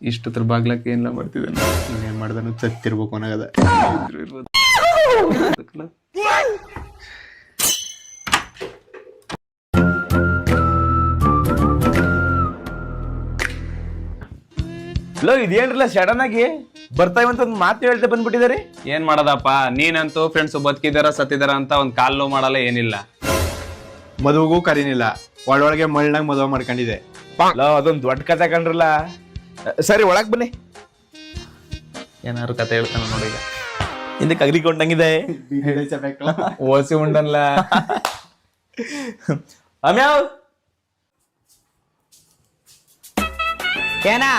ಇಷ್ಟತ್ರ ಬಾಗ್ಲಕ್ಕೆ ಏನಿಲ್ಲ ಮಾಡ್ತಿದ್ದಾನೆ ಇನ್ನೇನ್ ಮಾಡ್ದನು ಚತ್ತಿರ್ಬೇಕು ಅನಗದ ಇದ್ರು ಇರ್ಬೋದು. ಲೋ ಇದೇನ್ರಲ್ಲ ಸಡನ್ ಆಗಿ? ಬರ್ತಾ ಇವಂತ ಒಂದು ಮಾತು ಹೇಳ್ತಾ ಬಂದ್ಬಿಟ್ಟಿದ್ದಾರೆ ಏನ್ ಮಾಡೋದಪ್ಪ? ನೀನಂತೂ ಫ್ರೆಂಡ್ಸ್ ಬದುಕಿದಾರ ಸತ್ತಿದಾರ ಅಂತ ಒಂದ್ ಕಾಲ್ ನೋವು ಮಾಡಲ್ಲ ಏನಿಲ್ಲ. ಮದುವೆಗೂ ಕರೀನಿಲ್ಲ. ಒಳೊಳಗೆ ಮಳ್ಳನಾಗ ಮದುವೆ ಮಾಡ್ಕೊಂಡಿದೆ. ಲೋ ಅದೊಂದು ದೊಡ್ಡ ಕತೆ ಕಂಡ್ರಲ್ಲ ಸರಿ ಒಳಗ್ ಬನ್ನಿ. ಏನಾದ್ರು ಕತೆ ಹೇಳ್ತಾನ ನೋಡಿ ಈಗ. ಹಿಂದಕ್ಕೆ ಅಗ್ರಿಕೊಂಡಂಗಿದೆ ಓಸಿ ಉಂಡನ್ಲ. ಅಮ್ಯಾವ್. ಏನಾ?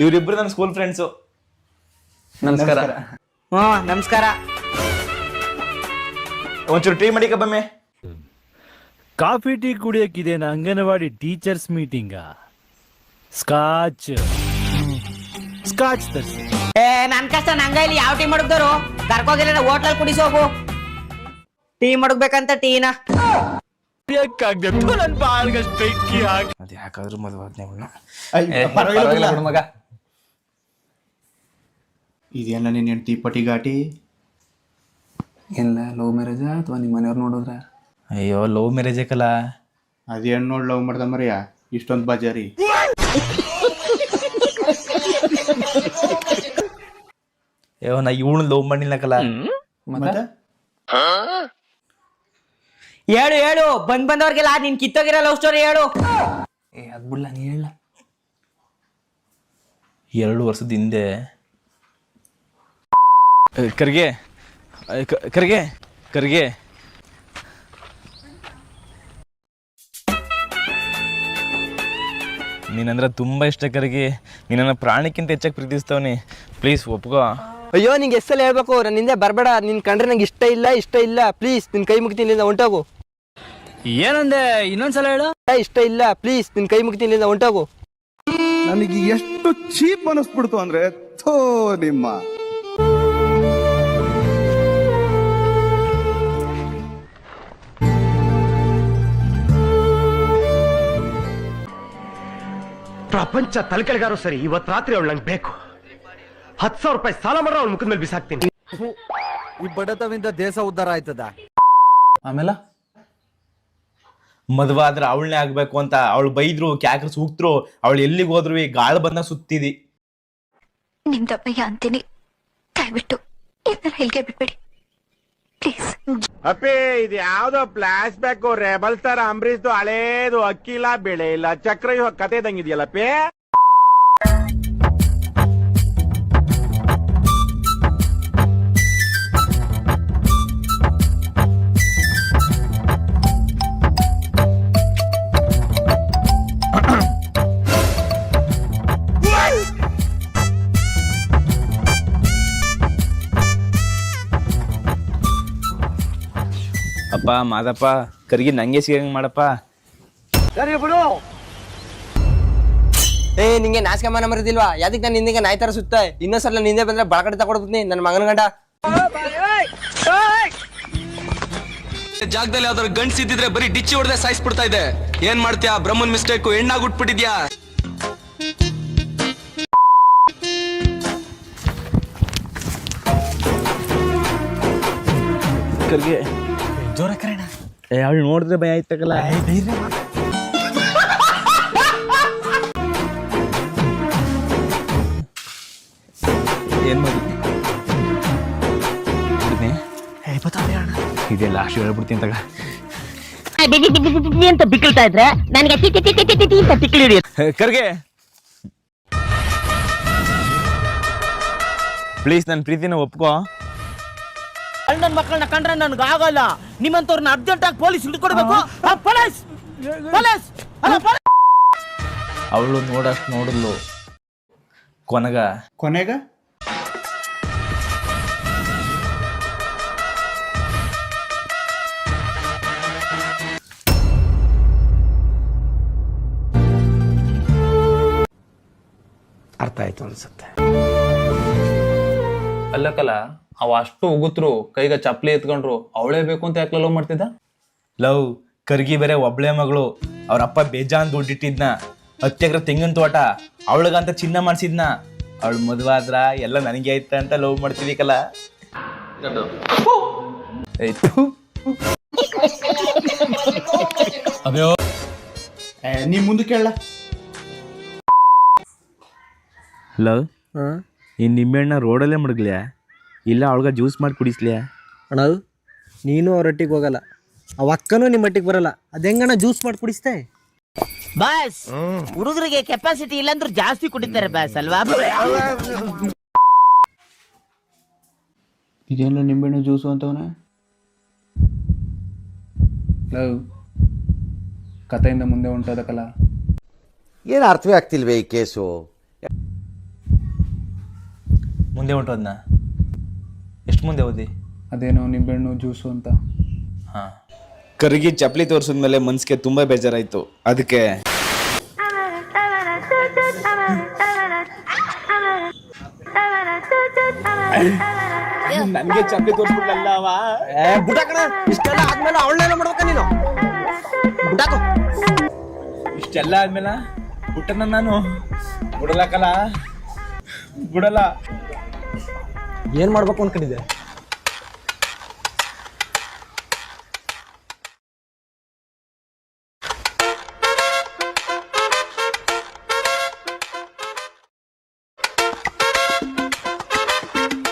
ಇವ್ರಿಬ್ರು ನನ್ನ ಸ್ಕೂಲ್ ಫ್ರೆಂಡ್ಸು ನಮಸ್ಕಾರ. ಹ್ಞೂ ನಮಸ್ಕಾರ. ಒಂಚೂರು ಟೀ ಮಾಡಿಕ ಬಮ್ಮೆ coffee tea ಕುಡಿಯಕ್ಕಿದೇನ anganwadi teachers meeting. Scotch. Scotch ತರಿಸಿ. ಏ ನನ್ ಕಷ್ಟ ನಂಗ ಇಲ್ಲಿ ಯಾವ ಟೀ ಮಡಗ್ದವ್ರು ಕರ್ಕೋಗಿಲ್ಲ ಹೋಟ್ಲಲ್ಲಿ ಕುಡಿಸೋಗು ಟೀ ಮಡಗ್ಬೇಕಂತ ಟೀನ. ನನ್ ಬಾಳ್ಗಷ್ಟ್ ಬೆಂಕಿ ಹಾಕಿ. ಅದು ಯಾಕಾದ್ರೂ ಮದುವೆ ಪರವಾಗಿಲ್ಲ ಬಿಡು ಮಗ ಇದೇನ ನಿನ್ನ ಹೆಂಡತಿ ಪಟಿ ಘಾಟಿ ಎಲ್ಲ ಲವ್ ಮ್ಯಾರೇಜಾ ಅಥವಾ ನಿಮ್ಮ ಮನೆಯವ್ರು ನೋಡಿದ್ರ? ಅಯ್ಯೋ ಲವ್ ಮ್ಯಾರೇಜ್ ಕಲ? ಅದೇನ್ ನೋಡಿ ಲವ್ ಮಾಡ್ದ ಮರಿಯ? ಇಷ್ಟೊಂದು ಬಜಾರಿ. ಅಯ್ಯೋ ನಾ ಇವಳು ಲವ್ ಮಾಡಿಲ್ಲಕಲ್ಲ ಮತ್ತೆ? ಹೇಳು ಹೇಳು. ಬಂದ್ ಬಂದವ್ರಿಗೆಲ್ಲ ನಿನ್ ಕಿತ್ತೋಗಿರ ಲವ್ ಸ್ಟೋರಿ ಹೇಳು. ಏ ಅದ್ ಬಿಡ್ಲ ನೀ ಹೇಳ. ಎರಡು ವರ್ಷದ ಹಿಂದೆ. ಕರ್ಗೆ. ಕರ್ಗೆ. ಕರ್ಗೆ. ನೀನಂದ್ರೆ ತುಂಬ ಇಷ್ಟ ನೀನನ್ನು ಪ್ರಾಣಕ್ಕಿಂತ ಪ್ರಾಣಿಕ್ಕಿಂತ ಹೆಚ್ಚಾಗಿ ಪ್ರೀತಿಸ್ತವನಿ. ಪ್ಲೀಸ್ ಒಪ್ಕೋ. ಅಯ್ಯೋ ನಿಂಗೆ ಎಷ್ಟೆಲ್ಲ ಹೇಳ್ಬೇಕು. ನನ್ನ ಹಿಂದೆ ಬರಬೇಡ. ನಿನ್ನ ಕಂಡ್ರೆ ನಂಗೆ ಇಷ್ಟ ಇಲ್ಲ ಇಷ್ಟ ಇಲ್ಲ. ಪ್ಲೀಸ್ ನಿನ್ನ ಕೈ ಮುಗಿತೀನಿ ಇಲ್ಲಿಂದ ಹೊಂಟೋಗು. ಏನಂದೆ? ಇನ್ನೊಂದ್ಸಲ ಹೇಳು. ಇಷ್ಟ ಇಲ್ಲ. ಪ್ಲೀಸ್ ನಿನ್ನ ಕೈ ಮುಗಿತೀನಿ ಇಲ್ಲಿಂದ ಹೊಂಟೋಗು. ನನಗೆ ಎಷ್ಟು ಚೀಪ್ ಅನಿಸ್ಬಿಡ್ತು ಅಂದ್ರೆ ಥೋ ನಿಮ್ಮ. ಪ್ರಪಂಚ ತಲೆಕೆಳಗಾರು ಸರಿ ಇವತ್ ರಾತ್ರಿ ಅವಳು ನಂಗೆ ಬೇಕು. ಹತ್ತು ಸಾವಿರ ರೂಪಾಯಿ ಸಾಲ ಮಾಡ್ರ ಅವ್ಳ ಮುಖದ ಮೇಲೆ ಬಿಸಾಕ್ತೀನಿ. ಈ ಬಡತವಿಂದ ದೇಶ ಉದ್ಧಾರ ಆಯ್ತದ? ಆಮೇಲೆ? ಮದುವೆ ಆದ್ರೆ ಅವಳನ್ನೇ ಆಗ್ಬೇಕು ಅಂತ ಅವಳು ಬೈದ್ರು ಕ್ಯಾಕ್ರ ಸೂಕ್ತರು ಅವಳು ಎಲ್ಲಿಗೆ ಹೋದ್ರು ಈ ಗಾಳ ಬಂದ ಸುತ್ತಿದಿ. ನಿಮ್ದಪ್ಪಯ್ಯ ಅಂತೀನಿ. ದಯವಿಟ್ಟು ಇದನ್ನ ಬಿಟ್ಬಿಡಿ. ಅಪ್ಪಿ, ಇದು ಯಾವ್ದೋ ಫ್ಲಾಶ್ ಬ್ಯಾಕ್ ರೆಬಲ್ ಸ್ಟಾರ್ ಅಂಬರೀಶ್ದು ಹಳೇದು ಅಕ್ಕಿಲ್ಲ ಬೆಳೆ ಇಲ್ಲ. ಚಕ್ರ ಇವಾಗ ಕತೆ ಇದಂಗಿದೆಯಲ್ಲಪ್ಪಿ ಅಪ್ಪ ಮಾದಪ್ಪ ಕರ್ಗಿ ನಂಗೆ ಸಿಗಂಗ್ ಮಾಡಪ್ಪ. ಏ ನಿಂಗೆ ನಾಚಿಕೆ ಮನ ಮರದಿಲ್ವಾ? ಯಾದಕ್ ನಾನು ನಿಂದಿಗೆ ನಾಯಿ ತರ ಸುತ್ತ? ಇನ್ನೊಂದ್ಸಲ ನಿಂದೆ ಬಂದ್ರೆ ಬಳಕಡೆ ತಗೊಡ್ಬಿಡ್ತೀನಿ ನನ್ನ ಮಗನ ಗಂಡ. ಜಾಗದಲ್ಲಿ ಯಾವ್ದಾದ್ರು ಗಂಡ್ಸ್ ಇದ್ದಿದ್ರೆ ಬರೀ ಡಿಚ್ಚಿ ಹೊಡೆದೇ ಸಾಯಿಸ್ಬಿಡ್ತಾ ಇದೆ. ಏನ್ ಮಾಡ್ತೀಯಾ? ಬ್ರಹ್ಮನ್ ಮಿಸ್ಟೇಕ್ ಹೆಣ್ಣಾಗ್ಬಿಟ್ಬಿಟ್ಟಿದ್ಯಾ ಕರ್ಗೆ ಜೋರ ಕರೆಣ ಏ ಅವಳು ನೋಡಿದ್ರೆ ಭಯ ಆಯ್ತಕಲ್ಲ. ಏನ್ ಮಾಡಿ ಇದೇ ಲಾಸ್ಟ್ ಹೇಳ್ಬಿಡ್ತೀನಿ ತಗ. ಅಂತ ಬಿಕ್ಕಳ್ತಾ ಇದ್ರೆ ನನಗೆ ಅಂತ ತಿಕ್ಲಿ ಕರ್ಗೆ. ಪ್ಲೀಸ್ ನನ್ನ ಪ್ರೀತಿನ ಒಪ್ಕೋ. ನನ್ನ ಮಕ್ಕಳನ್ನ ಕಂಡ್ರೆ ನನ್ಗೆ ಆಗಲ್ಲ. ನಿಮ್ಮಂತವ್ರನ್ನ ಅರ್ಜೆಂಟ್ ಆಗಿ ಪೊಲೀಸ್ ಹಿಡ್ಕೊಡ್ಬೇಕು. ಪೊಲೀಸ್ ಪೊಲೀಸ್ ಅವಳು ನೋಡಷ್ಟು ನೋಡಲು ಕೊನೆಗ? ಕೊನೆಗ? ಅರ್ಥ ಆಯ್ತು ಅನ್ಸುತ್ತೆ. ಅಲ್ಲಕಲ್ಲ ಅವ ಅಷ್ಟು ಉಗುತ್ರು ಕೈಗ ಚಪ್ಲಿ ಎತ್ಕೊಂಡ್ರು ಅವಳೇ ಬೇಕು ಅಂತ ಯಾಕೆ ಲವ್ ಮಾಡ್ತಿದ್ದ? ಲವ್ ಕರ್ಗಿ ಬೇರೆ ಒಬ್ಳೆ ಮಗಳು ಅವ್ರ ಅಪ್ಪ ಬೇಜಾನ್ ದುಡ್ಡಿಟ್ಟಿದ್ನ ಎಕರೆ ತೆಂಗಿನ ತೋಟ ಅವಳಿಗಂತ ಚಿನ್ನ ಮಾಡಿಸಿದ್ನ. ಅವಳು ಮದುವಾದ್ರ ಆದ್ರ ಎಲ್ಲ ನನಗೆ ಆಯ್ತ ಅಂತ ಲವ್ ಮಾಡ್ತಿದ್ದೀಕಲ್ಲ ಆಯ್ತು ನೀ ಮುಂದೆ ಕೇಳ ಲವ್ ಈ ನಿಮ್ಮೆಣ್ಣ ರೋಡಲ್ಲೇ ಮಡಗ್ಲ್ಯಾ ಇಲ್ಲ ಅವಳ್ಗ ಜ್ಯೂಸ್ ಮಾಡಿ ಕುಡಿಸ್ಲಿ. ಅಣ್ಣ ನೀನು ಅವ್ರ ಒಟ್ಟಿಗೆ ಹೋಗಲ್ಲ. ಅವ ಅಕ್ಕನೂ ನಿಮ್ಮ ಒಟ್ಟಿಗೆ ಬರಲ್ಲ. ಅದ್ ಹೆಂಗಣ್ಣ ಜ್ಯೂಸ್ ಮಾಡಿ ಕುಡಿಸ್ತೆ ಬಾಸ್ ಹುಡುಗರಿಗೆ ಕೆಪಾಸಿಟಿ ಇಲ್ಲಾಂದ್ರೂ ಜಾಸ್ತಿ ಕುಡಿತಾರೆ ಬಾಸ್ ಅಲ್ವಾ? ಇದೇನೋ ನಿಂಬೆಹಣ್ಣು ಜ್ಯೂಸು ಅಂತವನ? ಲವ್ ಕಥೆಯಿಂದ ಮುಂದೆ ಹೊಂಟೋದಕ್ಕಲ್ಲ. ಏನು ಅರ್ಥವೇ ಆಗ್ತಿಲ್ವೇ ಈ ಕೇಸು? ಮುಂದೆ ಹೊಂಟೋದ್ನ? ಎಷ್ಟು ಮುಂದೆ ಓದಿ. ಅದೇನೋ ನಿಂಬೆಹಣ್ಣು ಜ್ಯೂಸು ಅಂತ. ಹಾ. ಚಪ್ಪಲಿ ಚಪ್ಲಿ ತೋರ್ಸಿದ್ಮೇಲೆ ಮನ್ಸಿಗೆ ತುಂಬಾ ಬೇಜಾರಾಯ್ತು. ಅದಕ್ಕೆ ನನ್ಗೆ ಚಪ್ಪಲಿ ತೋರ್ಸ್ಬಿಡ್ಲಲ್ಲ ಅವ. ಇಷ್ಟೆಲ್ಲ ಆದ್ಮೇಲೆ ಅವಳನ್ನೆಲ್ಲ ಮಾಡ್ಬೇಕ ನೀನು? ಇಷ್ಟೆಲ್ಲ ಆದ್ಮೇಲೆ ಬುಟ್ಟನ ನಾನು ಬಿಡಲಕ್ಕಲ್ಲ. ಬಿಡಲ್ಲ ಏನ್ ಮಾಡ್ಬೇಕು ಅನ್ಕೊಂಡಿದ್ದೆ?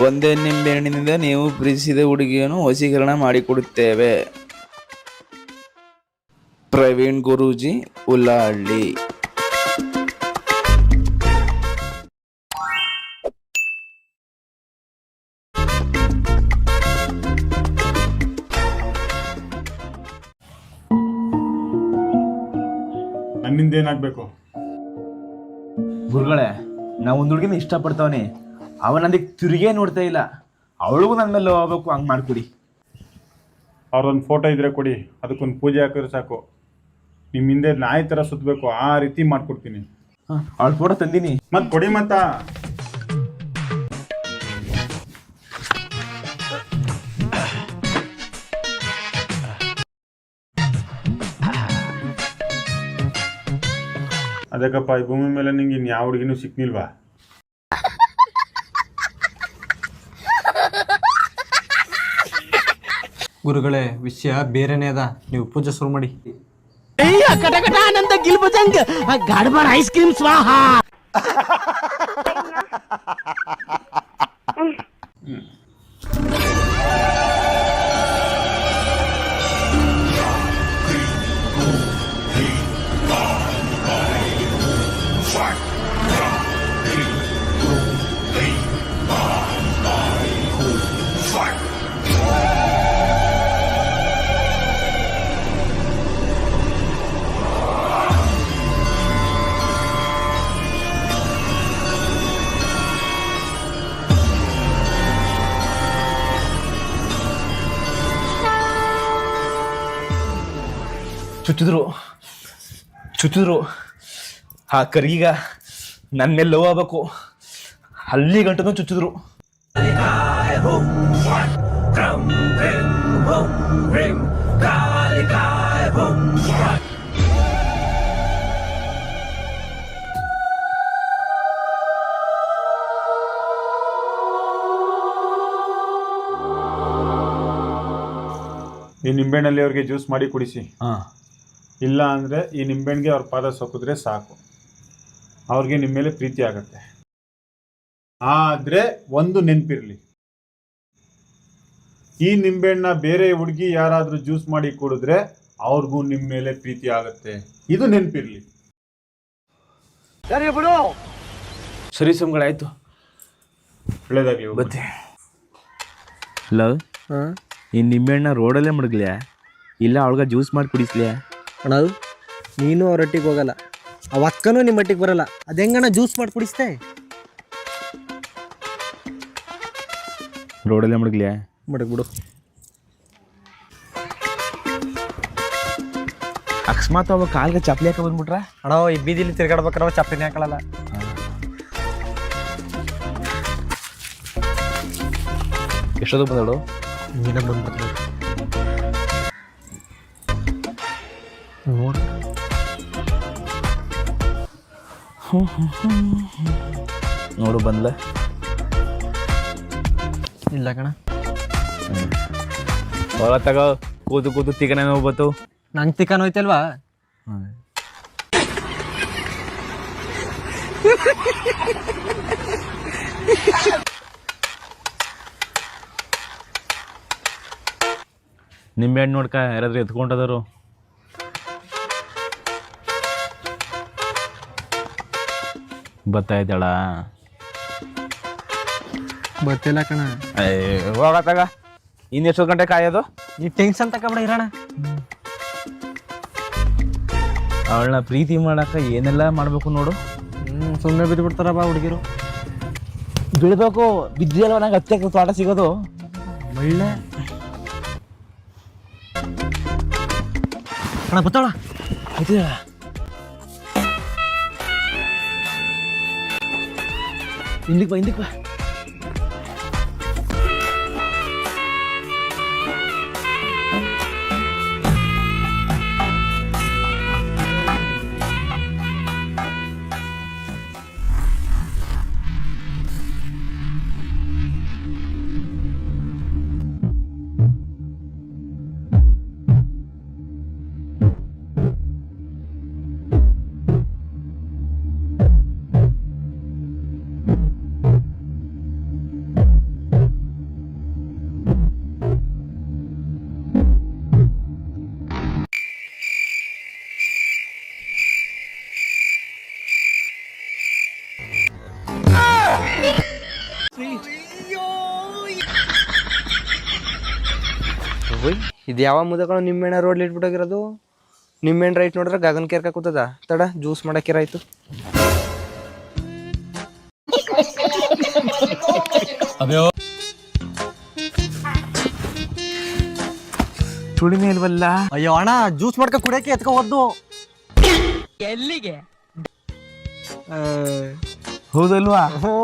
ಒಂದೇ ನಿಂಬೆಹಣ್ಣಿನಿಂದ ನೀವು ಪ್ರೀತಿಸಿದ ಹುಡುಗಿಯನ್ನು ವಶೀಕರಣ ಮಾಡಿಕೊಡುತ್ತೇವೆ. ಪ್ರವೀಣ್ ಗುರೂಜಿ ಉಲ್ಲಹಳ್ಳಿ ನನ್ನಿಂದ ಏನಾಗಬೇಕು ಗುರುಗಳೇ ನಾವು ಒಂದು ಹುಡುಗಿನ ಇಷ್ಟಪಡ್ತಾವನೆ. ಅವ ನನಗೆ ತಿರುಗೇ ನೋಡ್ತಾ ಇಲ್ಲ. ಅವಳಿಗೂ ನನ್ನ ಮೇಲೆ ಹೋಗ್ಬೇಕು ಹಂಗೆ ಮಾಡ್ಕೊಡಿ. ಅವ್ರೊಂದು ಫೋಟೋ ಇದ್ರೆ ಕೊಡಿ ಅದಕ್ಕೊಂದು ಪೂಜೆ ಹಾಕಿದ್ರೆ ಸಾಕು. ನಿಮ್ಮ ಹಿಂದೆ ನಾಯಿ ಥರ ಸುತ್ತಬೇಕು ಆ ರೀತಿ ಮಾಡ್ಕೊಡ್ತೀನಿ. ಅವಳ ಫೋಟೋ ತಂದೀನಿ. ಮತ್ತೆ ಕೊಡಿ ಮತ್ತ. ಅದಕ್ಕಪ್ಪ ಈ ಭೂಮಿ ಮೇಲೆ ನಿಂಗೆ ಇನ್ನು ಯಾವ ಹುಡುಗಿನೂ ಸಿಕ್ನಿಲ್ವಾ? ಗುರುಗಳೇ ವಿಷಯ ಬೇರೆನೇ ಅದ. ನೀವು ಪೂಜೆ ಶುರು ಮಾಡಿ. ಐಸ್ ಕ್ರೀಮ್ ಸ್ವಾಹ. ಚುಚ್ಚಿದ್ರು. ಚುಚ್ಚಿದ್ರು. ಆ ಕರ್ಗೀಗ ನನ್ನ ಮೇಲೆ ಲವ್ ಆಗ್ಬೇಕು. ಅಲ್ಲಿ ಗಂಟನೂ ಚುಚ್ಚಿದ್ರು. ಈ ನಿಂಬೆಹಣ್ಣಲ್ಲಿ ಅವ್ರಿಗೆ ಜ್ಯೂಸ್ ಮಾಡಿ ಕುಡಿಸಿ. ಹಾ. ಇಲ್ಲ ಅಂದರೆ ಈ ನಿಂಬೆಹಣ್ಣಿಗೆ ಅವ್ರ ಪಾದ ಸೊಕ್ಕಿದ್ರೆ ಸಾಕು. ಅವ್ರಿಗೆ ನಿಮ್ಮ ಮೇಲೆ ಪ್ರೀತಿ ಆಗತ್ತೆ. ಆದರೆ ಒಂದು ನೆನಪಿರಲಿ. ಈ ನಿಂಬೆಹಣ್ಣ ಬೇರೆ ಹುಡುಗಿ ಯಾರಾದರೂ ಜ್ಯೂಸ್ ಮಾಡಿ ಕುಡಿದ್ರೆ ಅವ್ರಿಗೂ ನಿಮ್ಮ ಮೇಲೆ ಪ್ರೀತಿ ಆಗತ್ತೆ. ಇದು ನೆನಪಿರಲಿ. ಸರಿ ಸುಮ್ಗಳಾಯ್ತು ಒಳ್ಳೇದಾಗ್ಲಿ ಒಳ್ಳೇದಾಗಲಿ ಮತ್ತೆ? ಲವ್ ಈ ನಿಂಬೆಹಣ್ಣ ರೋಡಲ್ಲೇ ಮಡಗ್ಲಿಯಾ? ಇಲ್ಲ ಅವಳಿಗೆ ಜ್ಯೂಸ್ ಮಾಡಿ ಕುಡಿಸ್ಲ್ಯಾ? ಅಣ್ಣ ನೀನು ಅವ್ರ ಒಟ್ಟಿಗೆ ಹೋಗಲ್ಲ. ಅವ ಅಕ್ಕನೂ ನಿಮ್ಮ ಒಟ್ಟಿಗೆ ಬರಲ್ಲ. ಅದ್ ಹೆಂಗಣ್ಣ ಜ್ಯೂಸ್ ಮಾಡಿ ಕುಡಿಸ್ತೆ ರೋಡಲ್ಲೇ ಮಡಗ್ಲ್ಯಾ? ಮಡಗ್ಬಿಡು ಅಕಸ್ಮಾತ್ ಅವ ಕಾಲ್ಗೆ ಚಪ್ಲಿ ಹಾಕ ಬಂದ್ಬಿಟ್ರ? ಅಣ್ಣ ಈ ಬೀದಿಲಿ ತಿರ್ಗಾಡ್ಬೇಕಾರೆ ಚಪ್ಪಲಿನೇ ಹಾಕೊಳ್ಳಲ್ಲ ಎಷ್ಟೊತ್ತು ಬಂದಳು? ನೀನೇ ಬಂದ್ಬಿಡ್ತೀನಿ ನೋಡ್ ನೋಡು ಬಂದ್ಲ. ಇಲ್ಲ ಕಣ. ಹೊರ ತಗೋ ಕೂತು ಕೂತು ತಿಗನೆ ನೋವು ಬತ್ತು ನಂಗೆ ತಿಕ್ಕನ್ ಹೋಯ್ತಲ್ವಾ? ನಿಂಬೆ ಹಣ್ಣು ನೋಡ್ಕ ಯಾರಾದ್ರೂ ಎತ್ಕೊಂಡದರು ಬತ್ತಾಯ್ತಳ ಬರ್ತಿಲ್ಲ ಕಣ. ಹೋಗತ್ತಾಗ ಇನ್ನೆಷ್ಟು ಗಂಟೆ ಕಾಯೋದು? ನೀ ಟೆನ್ಷನ್ ತಗೊಬೇಡ ಇರೋಣ. ಅವಳನ್ನ ಪ್ರೀತಿ ಮಾಡಕ ಏನೆಲ್ಲ ಮಾಡಬೇಕು ನೋಡು. ಹ್ಞೂ ಸುಮ್ಮನೆ ಬಿದ್ದು ಬಿಡ್ತಾರ ಬಾ ಹುಡುಗಿರು. ಬಿಡಬೇಕು ಬಿದ್ದಿಲ್ಲ ನಂಗೆ ಹತ್ತಿರ ತೋಟ ಸಿಗೋದು? ಒಳ್ಳೆ. ಕಣ ಬತ್ತಾಳ. ಹಿಂದಕ್ಕೆ ಬಾ ಹಿಂದಕ್ಕೆ ಬಾ ಇದು ಯಾವ ಮುದಗಳು ನಿಮ್ಮೆಣ್ಣ ರೋಡ್ ಇಟ್ಬಿಟ್ಟೋಗಿರೋದು ನಿಮ್ಮೆಣ್ಣ ರೈಟ್ ನೋಡಿದ್ರೆ ಗಗನ್ ಕೇರ್ಕ ಕೂತದ. ತಡ ಜ್ಯೂಸ್ ಮಾಡಕ್ಕಿರಾಯ್ತು ತುಳಿಮೆ ಇಲ್ವಲ್ಲ? ಅಯ್ಯೋ ಅಣ್ಣ ಜ್ಯೂಸ್ ಮಾಡ್ಕ ಕುಡಿಯಕ್ಕೆ ಎತ್ಕೊ ಎಲ್ಲಿಗೆ? ಹೌದಲ್ವಾ? ಹ್ಞೂ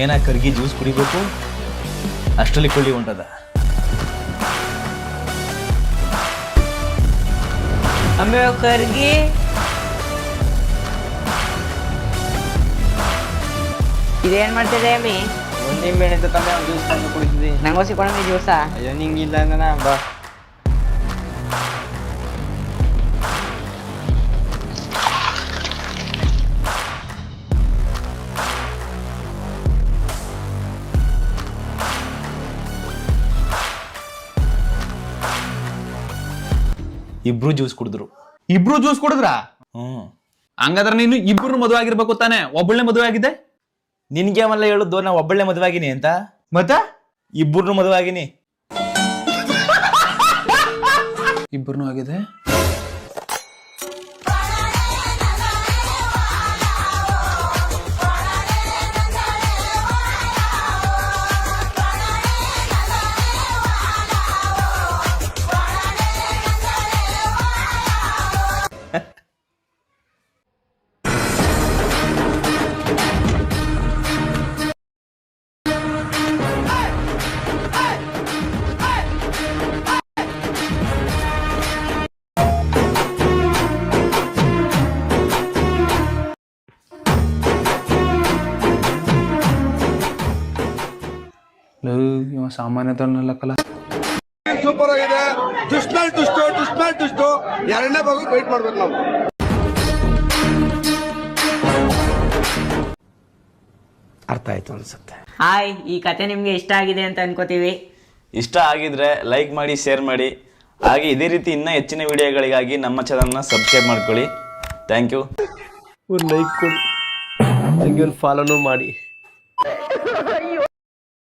ಇನ್ನೇನ ಕರ್ಗಿ ಜ್ಯೂಸ್ ಕುಡಿಬೇಕು. ಅಷ್ಟರಲ್ಲಿ ಕೊಳ್ಳಿ ಉಂಟದ. ಆಮೇಲೆ ಕರ್ಗಿ. ಇದೇನ್ ಮಾಡ್ತಿದೆ ಅಮ್ಮಿ? ಒಂದು ತಂದೆ ಜ್ಯೂಸ್ ತಂದು ಕುಡಿತಿದ್ದಿ. ನಂಗೋಸಿ ಕೊಡಮ್ಮಿ ಜ್ಯೂಸ? ಅಯ್ಯೋ ನಿಂಗಿಲ್ಲ ಅಂದ್ರೆ ಬಾ. ಇಬ್ರು ಜ್ಯೂಸ್ ಕುಡಿದ್ರು. ಇಬ್ರು ಜ್ಯೂಸ್ ಕುಡಿದ್ರ? ಹ್ಮ್. ಹಂಗಾದ್ರೆ ನೀನು ಇಬ್ರು ಮದುವೆ ಆಗಿರ್ಬೇಕು ತಾನೆ? ಒಬ್ಬಳೇ ಮದುವೆ ಆಗಿದೆ ನಿನ್ಗೆ ಅವೆಲ್ಲ ಹೇಳುದು ನಾ ಒಬ್ಬಳೇ ಮದುವೆ ಆಗಿನಿ ಅಂತ. ಮತ್ತ? ಇಬ್ಬರು ಮದುವೆ ಆಗಿನಿ. ಇಬ್ಬರು ಆಗಿದೆ. ಇವ ಸಾಮಾನ್ಯ ತನ್ನಲ್ಲಕ್ಕಲ್ಲ ಸೂಪರ್ ಆಗಿದೆ. ದುಷ್ಟ ದುಷ್ಟು ದುಷ್ಟ ದುಷ್ಟು. ಎರಡನೇ ಭಾಗ ವೆಯ್ಟ್ ಮಾಡ್ಬೇಕು ನಾವು. ಅರ್ಥ ಆಯ್ತು ಅನ್ಸುತ್ತೆ. ಹಾಯ್ ಈ ಕತೆ ನಿಮಗೆ ಇಷ್ಟ ಆಗಿದೆ ಅಂತ ಅನ್ಕೋತೀವಿ. ಇಷ್ಟ ಆಗಿದ್ರೆ ಲೈಕ್ ಮಾಡಿ ಶೇರ್ ಮಾಡಿ. ಹಾಗೆ ಇದೇ ರೀತಿ ಇನ್ನೂ ಹೆಚ್ಚಿನ ವಿಡಿಯೋಗಳಿಗಾಗಿ ನಮ್ಮ ಚಾನಲ್ನ ಸಬ್ಸ್ಕ್ರೈಬ್ ಮಾಡ್ಕೊಳ್ಳಿ. ಥ್ಯಾಂಕ್ ಯು ಒಂದು ಲೈಕ್ ಕೊಡಿ ಹಂಗೆ ಒಂದು ಫಾಲೋನು ಮಾಡಿ.